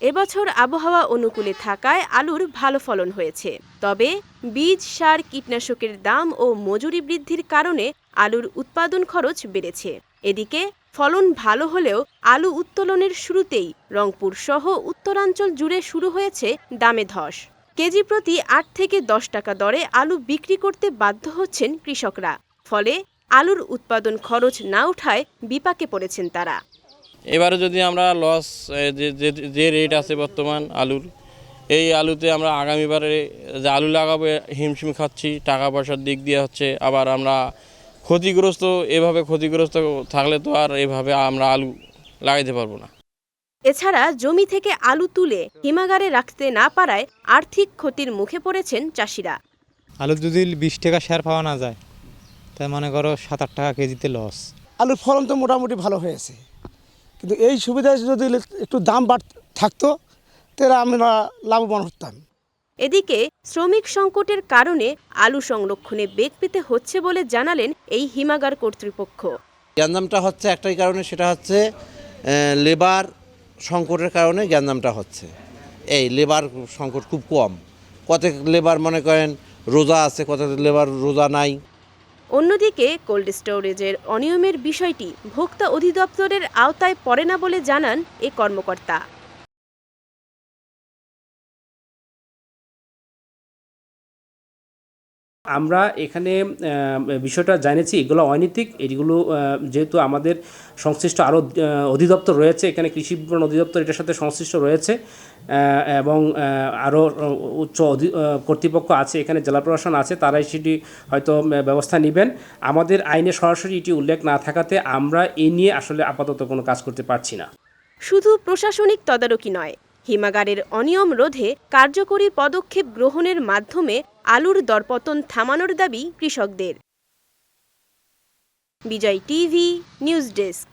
এবছর আবহাওয়া অনুকূলে থাকায় আলুর ভালো ফলন হয়েছে। তবে বীজ, সার, কীটনাশকের দাম ও মজুরি বৃদ্ধির কারণে আলুর উৎপাদন খরচ বেড়েছে। এদিকে ফলন ভালো হলেও আলু উত্তোলনের শুরুতেই রংপুর সহ উত্তরাঞ্চল জুড়ে শুরু হয়েছে দামে ধস। কেজি প্রতি আট থেকে দশ টাকা দরে আলু বিক্রি করতে বাধ্য হচ্ছেন কৃষকরা। ফলে আলুর উৎপাদন খরচ না উঠায় বিপাকে পড়েছেন তারা। এবারে যদি আমরা লস যে যে- যে রেট আছে বর্তমান আলুর এই আলুতে আমরা আগামীবারে যে আলু লাগাবো হিমশিম খাচ্ছি টাকা পয়সার দিক দিয়ে হচ্ছে আবার আমরা ক্ষতিগ্রস্ত এভাবে ক্ষতিগ্রস্ত থাকলে তো আর এভাবে আমরা আলু লাগাইতে পারব না। এছাড়া জমি থেকে আলু তুলে হিমাগারে রাখতে না পারায় আর্থিক ক্ষতির মুখে পড়েছেন চাষিরা। আলু যদি বিশ টাকা শেয়ার পাওয়া না যায় তাই মনে করো সাত আট টাকা কেজিতে লস আলুর ফলন তো মোটামুটি ভালো হয়েছে। কিন্তু এই সুবিধায় যদি একটু দাম বাড় থাকতো তাহলে আমরা লাভবান হতাম। এদিকে শ্রমিক সংকটের কারণে আলু সংরক্ষণে বেগ পেতে হচ্ছে বলে জানালেন এই হিমাগার কর্তৃপক্ষ। গ্যাঞ্জামটা হচ্ছে একটাই কারণে সেটা হচ্ছে লেবার সংকটের কারণে গ্যাঞ্জামটা হচ্ছে। এই লেবার সংকট খুব কম। কত লেবার মনে করেন রোজা আছে কত লেবার রোজা নাই। অন্যদিকে কোল্ড স্টোরেজের অনিয়মের বিষয়টি ভোক্তা অধিদপ্তরের আওতায় পড়ে না বলে জানান এ কর্মকর্তা। আমরা এখানে বিষয়টা জানিয়েছি, এগুলো অনৈতিক, এগুলো যেহেতু আমাদের সংশ্লিষ্ট আরও অধিদপ্তর রয়েছে, এখানে কৃষি বিপণন অধিদপ্তর এটার সাথে সংশ্লিষ্ট রয়েছে এবং আরও উচ্চ অধি- কর্তৃপক্ষ আছে, এখানে জেলা প্রশাসন আছে, তারাই সেটি হয়তো ব্যবস্থা নেবেন। আমাদের আইনে সরাসরি এটি উল্লেখ না থাকাতে আমরা এ নিয়ে আসলে আপাতত কোনো কাজ করতে পারছি না। শুধু প্রশাসনিক তদারকি নয়, হিমাগারের অনিয়ম রোধে কার্যকরী পদক্ষেপ গ্রহণের মাধ্যমে আলুর দরপতন থামানোর দাবি কৃষকদের। Bijoy TV news desk.